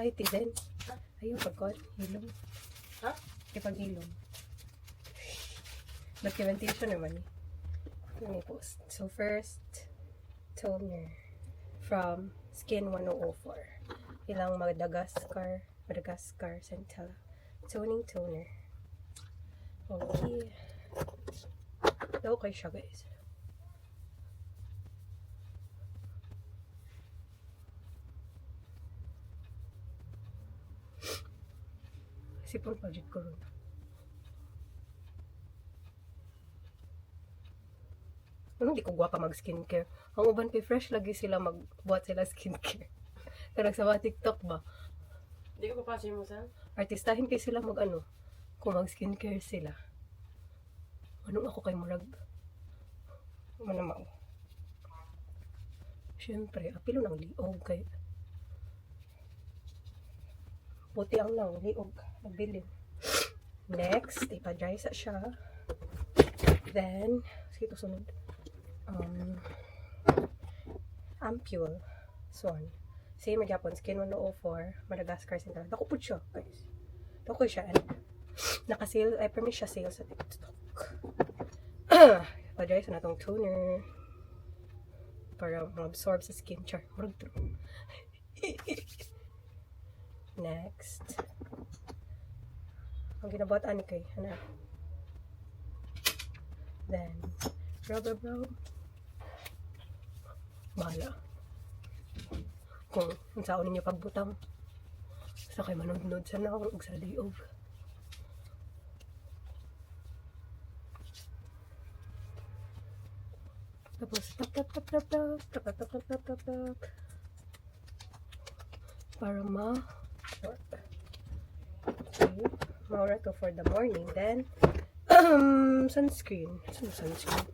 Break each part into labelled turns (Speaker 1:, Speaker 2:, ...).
Speaker 1: Ay, tiden. Ayun, pagkot. Hilom.
Speaker 2: Ha?
Speaker 1: Ipag hilom. Documentation naman eh. Me post. So first, toner from Skin 1004. Ilang Madagascar, Madagascar Centella. Toning toner. Okay. Okay siya guys. Sipon budget ko rin. Ano, di ko gwapa mag skincare. Ang uban kay fresh lagi sila magbuhat sila skincare. Pero sa mga TikTok ba,
Speaker 2: Hindi ko papasin mo saan?
Speaker 1: artistahin kay sila mag ano, kung mag skincare sila. Anong ako kay Murag? Ano mo? Siyempre, apilo ng liog kay puti ang lang, liog. Nabilin. Next, ipa-dry sa siya. Then, sige sunod. Um, Ampule. Swan. Same Japan Skin 104. Madagascar Central. Dako po siya, guys. Dako siya. And, naka-sale, ay, permis siya sale sa TikTok. Pa-dry sa natong toner. Para ma-absorb sa skin. Char, true. Next. Ang ginabuhat ani kay, ano? Then, rubber brown. Bahala. Kung saan ninyo pagbutang. Sa kay manunod sa naong ug sa liog. Tapos, tap tap tap tap tap tap tap tap tap tap tap para ma okay. Maura to for the morning. Then um sunscreen. Saan sunscreen?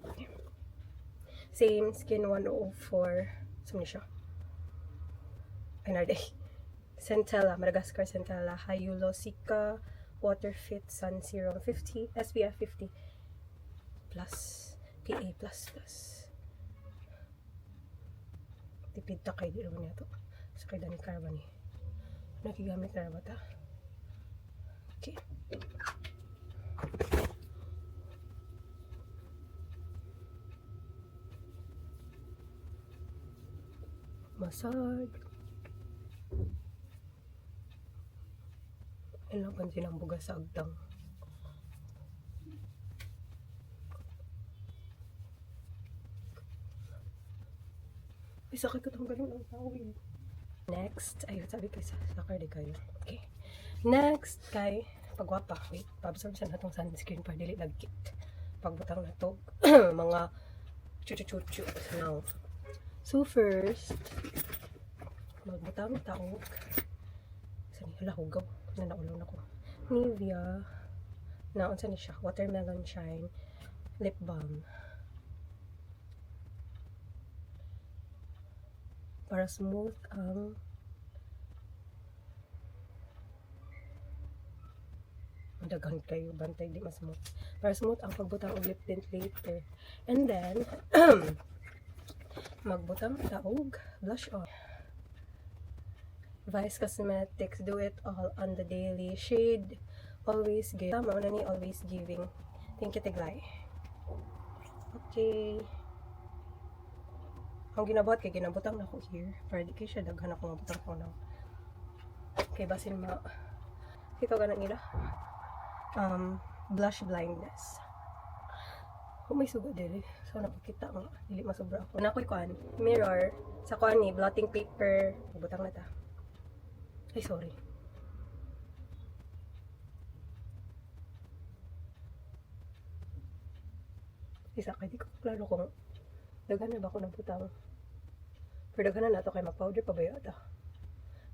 Speaker 1: Same skin 104 saan niya siya? Another Centella, Madagascar Centella, Hyaluronic Water Fit Sun Serum 50, SPF 50 plus. PA plus plus. Tipid ta kay di naman niya to. Sa kay Dani Carbon eh nakigamit na ba ta okay. Massage. Ilang pansin ang bugas sa agdang Ay, sakit ko itong ganun. Ang tawin. Next, ayun, sabi ko sa di kayo. Okay. Next, kay pagwapa. Wait, pa-absorb sa natong sunscreen para dili nagkit. Pagbutang na to, mga chuchu-chuchu. Now, so first, magbutang taog. Saan hala, hugaw. Na naulaw na ko. Nivea. Naon sa ni siya. Watermelon Shine. Lip balm. Para smooth ang madagan kayo bantay di mas smooth. Para smooth ang pagbutang og lip tint later. And then magbutang taog blush on Vice Cosmetics do it all on the daily. Shade always give. Tama na ni always giving. Thank you Tiglay. Okay ang ginabuhat kay ginabutang na ko here. Para di kay siya daghan ako mabutang ko na. Kay basin ma ikaw ganang ila. Um blush blindness. Kung may suga dili so napakita nga. Dili masobra ako. Na ko'y kuan mirror. Sa kuan ni blotting paper. Butang na ta. Ay sorry. Isa kay di ko klaro kung daghan na ba ako nabutang pero daghan na nato kay mag-powder pa ba yata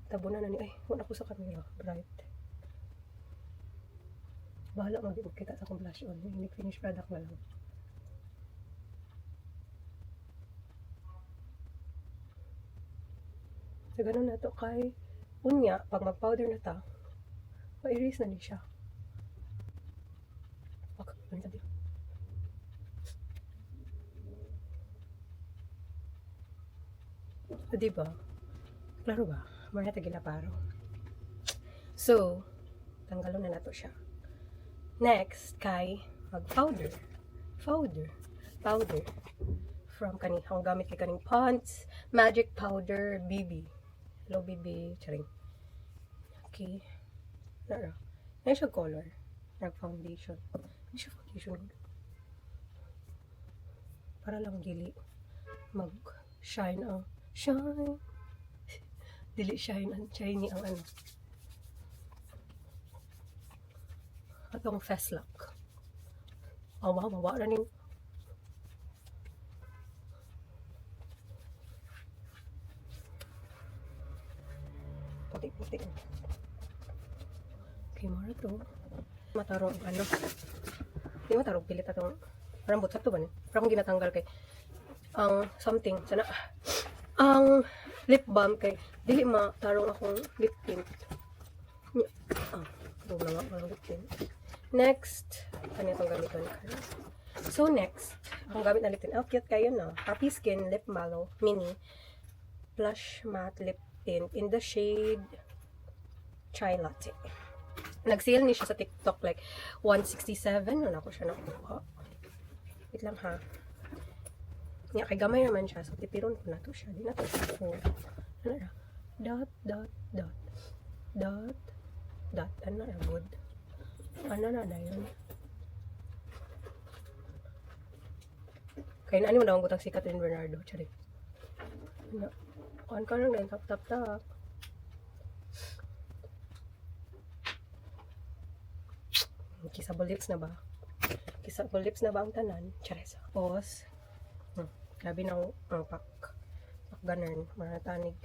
Speaker 1: tabunan na ni. Ay wala ko sa camera. Bright. Bahala mag kita sa akong blush on. Yung finish product na lang. So ganun na to. Kay unya pag mag-powder na ta ma-erase na ni siya. Wag, ganun tayo. So, di ba? Klaro ba? Marita gila paro. So, tanggalon na nato siya. Next, kay mag-powder. Powder. Powder. From kani, ang gamit kay kaning Ponds Magic Powder BB. Hello, BB. Charing. Okay. Nara. Yan siya color. Nag foundation. Yan siya foundation. Para lang dili mag-shine ang shine. Dili shine ang shiny ang ano. Atong fast lock. Awa, mawa na ning putik-putik. Okay, mara to. Matarong ano. Di matarong pilit atong parang butat to ba ni? Parang ginatanggal kay ang something sana ang lip balm kay dili matarong akong lip tint. Ah, oh, na nga lip tint. Next, ano itong gamiton ko? So next, ang gamit na lip tint. Oh, cute kayo no. Happy Skin Lip Mallow Mini Blush Matte Lip Tint in the shade Chai Latte. Nag-sale ni siya sa TikTok like 167. Ano ko siya nakuha. Wait lang ha. Nga kay gamay naman siya. So tipiron ko na to siya. Di na to. So, ano na? Dot, dot, dot. Dot, dot. Ano na? Good. Ano na na yun? Kaya na mo daw ang butang si Catherine Bernardo. Charing. Ano? On ka lang din. Tap, tap, tap. Kissable lips na ba? Kissable lips na ba ang tanan? Chares. Pause. Hmm. Grabe na ang ang pak. Ganun. Maratanig.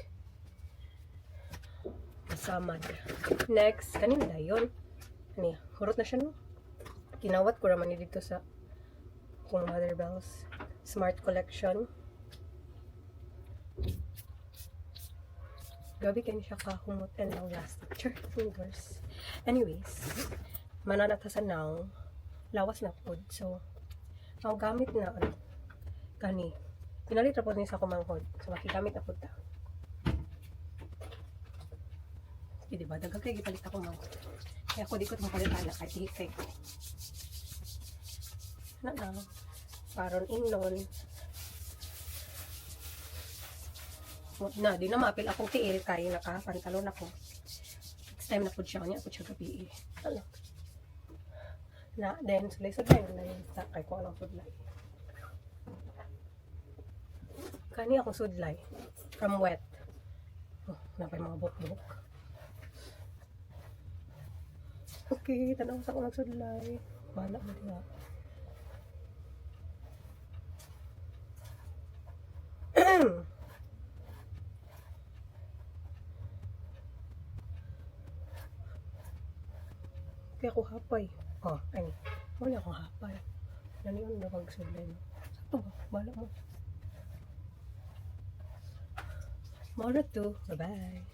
Speaker 1: Kasamad. Next. Kanina na yun. Yan? Hurot na siya no? Kinawat ko naman dito sa kung Mother Bells Smart Collection. Gabi kayo siya kahumot and long lasting. Sure, fingers. Anyways, mananatasan ng lawas na pod. So, ang gamit na ano, kani. Pinalit na po niya sa kumanghod. So, makigamit na po ta. Di ba? Dagang kayo gipalit ako manghod. Kaya ako di ko mapalit na kahit hihik ko. Na lang. Paron inon. Na, di na mapil akong tiil kaya nakapantalon ako. Next time na po siya niya, po siya gabi eh. Na, then, sulay sa tayo na yun sa kay ko anong sudlay. Kani akong sudlay. From wet. Oh, napay mga buk-buk. Okay, tanaw sa akong nagsudlay. Bala mo diha. Kaya ako hapay. Oh, ani. Wala akong hapay. Ano yun na pagsulay mo? Sakto ba? Bala mo. Mora to. Bye-bye.